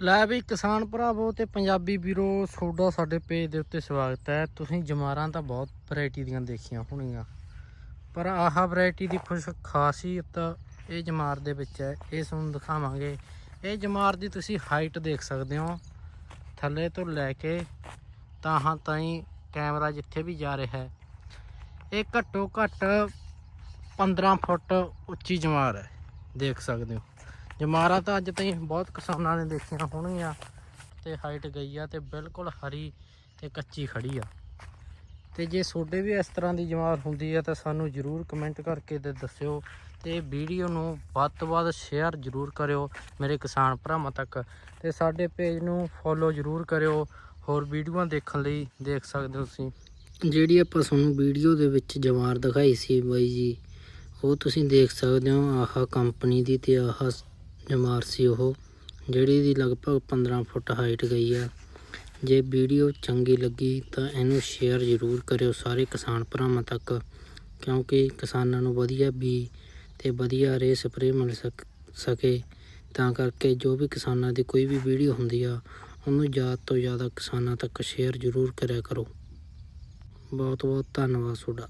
ਲੈ ਵੀ ਕਿਸਾਨ ਭਰਾਵੋ ਤੇ ਪੰਜਾਬੀ ਵੀਰੋ, ਤੁਹਾਡਾ ਸਾਡੇ ਪੇਜ ਦੇ ਉੱਤੇ ਸਵਾਗਤ ਹੈ। ਤੁਸੀਂ ਜਮਾਰਾਂ ਤਾਂ ਬਹੁਤ ਵੈਰਾਈਟੀ ਦੀਆਂ ਦੇਖੀਆਂ ਹੋਣਗੀਆਂ ਪਰ ਆਹ ਵੈਰਾਈਟੀ ਦੀ ਕੁਝ ਖਾਸੀਅਤ ਇਹ ਜਮਾਰ ਦੇ ਵਿੱਚ ਹੈ। ਇਹ ਤੁਹਾਨੂੰ ਦਿਖਾਵਾਂਗੇ। ਇਹ ਜਮਾਰ ਦੀ ਤੁਸੀਂ ਹਾਈਟ ਦੇਖ ਸਕਦੇ ਹੋ। ਥੱਲੇ ਤੋਂ ਲੈ ਕੇ ਤਾਹਾਂ ਤਾਈਂ ਕੈਮਰਾ ਜਿੱਥੇ ਵੀ ਜਾ ਰਿਹਾ ਹੈ, ਇਹ ਘੱਟੋ ਘੱਟ 15 ਫੁੱਟ ਉੱਚੀ ਜਮਾਰ ਹੈ। ਦੇਖ ਸਕਦੇ ਹੋ। ਜਮਾਰਾ ਤਾਂ ਅੱਜ ਤਾਈਂ ਬਹੁਤ ਕਿਸਾਨਾਂ ਨੇ ਦੇਖੀਆਂ ਹੋਣਗੀਆਂ ਤੇ ਹਾਈਟ ਗਈ ਆ ਤੇ ਬਿਲਕੁਲ ਹਰੀ ਤੇ ਕੱਚੀ ਖੜੀ ਆ। ਤੇ ਜੇ ਤੁਹਾਡੇ ਵੀ ਇਸ ਤਰ੍ਹਾਂ ਦੀ ਜਮਾਰ ਹੁੰਦੀ ਆ ਤਾਂ ਸਾਨੂੰ ਜਰੂਰ ਕਮੈਂਟ ਕਰਕੇ ਤੇ ਦੱਸਿਓ ਤੇ ਵੀਡੀਓ ਨੂੰ ਵੱਧ ਤੋਂ ਵੱਧ ਸ਼ੇਅਰ ਜਰੂਰ ਕਰਿਓ ਮੇਰੇ ਕਿਸਾਨ ਭਰਾਵਾਂ ਤੱਕ ਤੇ ਸਾਡੇ ਪੇਜ ਨੂੰ ਫੋਲੋ ਜਰੂਰ ਕਰਿਓ, ਹੋਰ ਵੀਡੀਓਆਂ ਦੇਖਣ ਲਈ ਦੇਖ ਸਕਦੇ ਹੋ ਤੁਸੀਂ। ਜਿਹੜੀ ਆਪਾਂ ਤੁਹਾਨੂੰ ਵੀਡੀਓ ਦੇ ਵਿੱਚ ਜਮਾਰ ਦਿਖਾਈ ਸੀ ਬਾਈ ਜੀ, ਉਹ ਤੁਸੀਂ ਦੇਖ ਸਕਦੇ ਹੋ, ਆਹ ਕੰਪਨੀ ਦੀ ਤੇ ਆਹ ਜਮਾਰ ਸੀ ਉਹ, ਜਿਹੜੀ ਦੀ ਲਗਭਗ 15 ਫੁੱਟ ਹਾਈਟ ਗਈ ਆ। ਜੇ ਵੀਡੀਓ ਚੰਗੀ ਲੱਗੀ ਤਾਂ ਇਹਨੂੰ ਸ਼ੇਅਰ ਜ਼ਰੂਰ ਕਰਿਓ ਸਾਰੇ ਕਿਸਾਨ ਭਰਾਵਾਂ ਤੱਕ, ਕਿਉਂਕਿ ਕਿਸਾਨਾਂ ਨੂੰ ਵਧੀਆ ਬੀ ਤੇ ਵਧੀਆ ਰੇ ਸਪਰੇ ਮਿਲ ਸਕੇ ਤਾਂ ਕਰਕੇ ਜੋ ਵੀ ਕਿਸਾਨਾਂ ਦੀ ਕੋਈ ਵੀ ਵੀਡੀਓ ਹੁੰਦੀ ਆ, ਉਹਨੂੰ ਜ਼ਿਆਦਾ ਤੋਂ ਜ਼ਿਆਦਾ ਕਿਸਾਨਾਂ ਤੱਕ ਸ਼ੇਅਰ ਜ਼ਰੂਰ ਕਰਿਆ ਕਰੋ। ਬਹੁਤ ਬਹੁਤ ਧੰਨਵਾਦ ਤੁਹਾਡਾ।